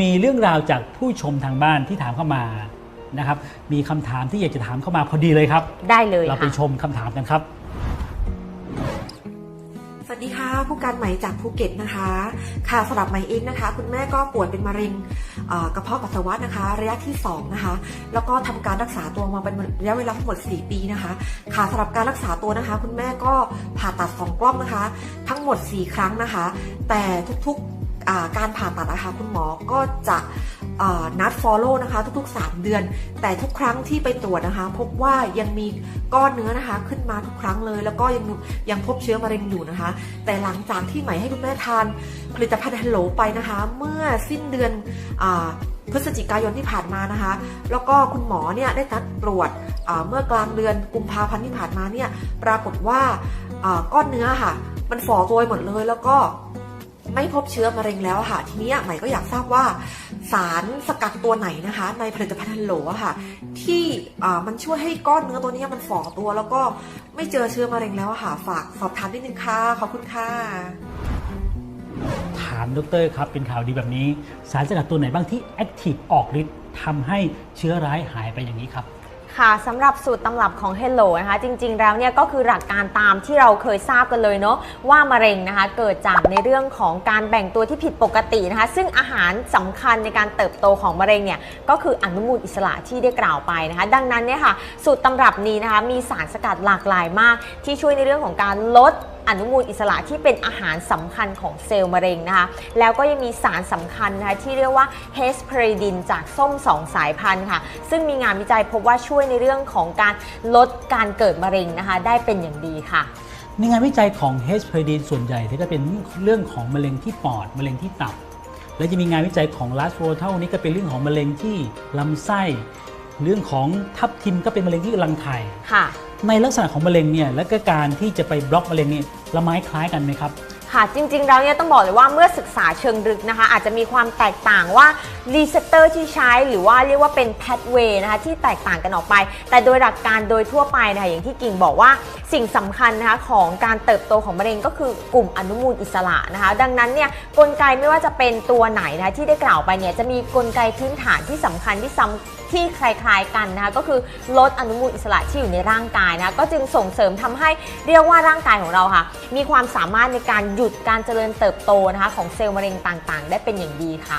มีเรื่องราวจากผู้ชมทางบ้านที่ถามเข้ามานะครับ มีคำถามที่อยากจะถามเข้ามาพอดีเลยครับ ได้เลยเราไปค่ะชมคำถามกันครับ สวัสดีค่ะ ผู้การไหมจากภูเก็ตนะคะ ค่ะสำหรับไหมเองนะคะ คุณแม่ก็ป่วยเป็นมะเร็งเอ่อกระเพาะปัสสาวะนะคะ ระยะที่2นะคะ แล้วก็ทำการรักษาตัวมาเป็นระยะเวลาทั้งหมด 4 ปีนะคะ ค่ะสำหรับการรักษาตัวนะคะ คุณแม่ก็ผ่าตัดสองกล้องนะคะ ทั้งหมด 4 ครั้งนะคะ แต่ทุกๆอ่า การผ่าตัดนะคะคุณหมอก็จะนัด follow นะคะ ทุก ๆ 3 เดือน แต่ทุกครั้งที่ไปตรวจนะคะ พบว่ายังมีก้อนเนื้อนะคะ ขึ้นมาทุกครั้งเลย แล้วก็ยังยังพบเชื้อมะเร็งอยู่นะคะ แต่หลังจากที่ไหม่ให้คุณแม่ทานผลิตภัณฑ์ฮัลโหลไปนะคะ เมื่อสิ้นเดือนอพฤศจิกายนที่ผ่านมานะคะ แล้วก็คุณหมอเนี่ยได้นัดตรวจเมื่อกลางเดือนกุมภาพันธ์ที่ผ่านมาเนี่ยปรากฏว่าก้อนเนื้อค่ะ มันฝ่อตัวหมดเลยแล้วก็ ไม่พบเชื้อมะเร็งแล้วค่ะ ทีนี้ใหม่ก็อยากทราบว่า สารสกัดตัวไหนนะคะ ในผลิตภัณฑ์ฮัลโหลค่ะ ที่มันช่วยให้ก้อนเนื้อตัวนี้มันฝ่อตัว แล้วก็ไม่เจอเชื้อมะเร็งแล้วค่ะ ฝากสอบถามนิดนึงค่ะขอบคุณค่ะถามดรครับเป็นข่าวดีแบบนี้ สารสกัดตัวไหนบ้างที่แอคทีฟออกฤทธิ์ทำให้เชื้อร้ายหายไปอย่างนี้ครับ ค่ะสำหรับสูตรตำรับของ Hello นะคะจริงๆ แล้วเนี่ยก็คือหลักการตามที่เราเคยทราบกันเลยเนาะว่ามะเร็งนะคะเกิดจากในเรื่องของการแบ่งตัวที่ผิดปกตินะคะซึ่งอาหารสำคัญในการเติบโตของมะเร็งเนี่ยก็คืออนุมูลอิสระที่ได้กล่าวไปนะคะดังนั้นเนี่ยค่ะสูตรตำรับนี้นะคะมีสารสกัดหลากหลายมาก ที่ช่วยในเรื่องของการลด อนุมูลอิสระที่เป็นอาหารสำคัญของเซลล์มะเร็งนะคะแล้วก็ยังมีสารสำคัญนะคะที่เรียกว่าเฮสเพรดินจากส้มสองสายพันธุ์ค่ะ ซึ่งมีงานวิจัยพบว่าช่วยในเรื่องของการลดการเกิดมะเร็งนะคะได้เป็นอย่างดีค่ะในงานวิจัยของเฮสเพรดีนส่วนใหญ่ที่จะเป็นเรื่องของมะเร็งที่ปอดมะเร็งที่ตับ และจะมีงานวิจัยของลาสโรเท่านี้ก็เป็นเรื่องของมะเร็งที่ลำไส้ เรื่องของทับทิมก็เป็นมะเร็งที่รังไข่ค่ะ ในลักษณะของมะเร็งเนี่ยและก็การที่จะไปบล็อกมะเร็งเนี่ยละไม้คล้ายกันไหมครับ ค่ะจริงๆแล้วเนี่ยต้องบอกเลยว่าเมื่อศึกษาเชิงลึกนะคะ อาจจะมีความแตกต่างว่ารีเซพเตอร์ที่ใช้หรือว่าเรียกว่าเป็นแพทเวย์นะคะที่แตกต่างกันออกไป แต่โดยหลักการโดยทั่วไปนะคะอย่างที่กิ่งบอกว่าสิ่งสำคัญนะคะของการเติบโตของมะเร็งก็คือกลุ่มอนุมูลอิสระนะคะ ดังนั้นเนี่ยกลไกไม่ว่าจะเป็นตัวไหนนะคะที่ได้กล่าวไปเนี่ยจะมีกลไกพื้นฐานที่สำคัญที่ซ้ำที่คล้ายๆกันนะคะก็คือลดอนุมูลอิสระที่อยู่ในร่างกายนะะก็จึงส่งเสริมทำให้เรียกว่าร่างกายของเราค่ะ มีความสามารถในการหยุดการเจริญเติบโตนะคะของเซลล์มะเร็งต่างๆ ได้เป็นอย่างดีค่ะ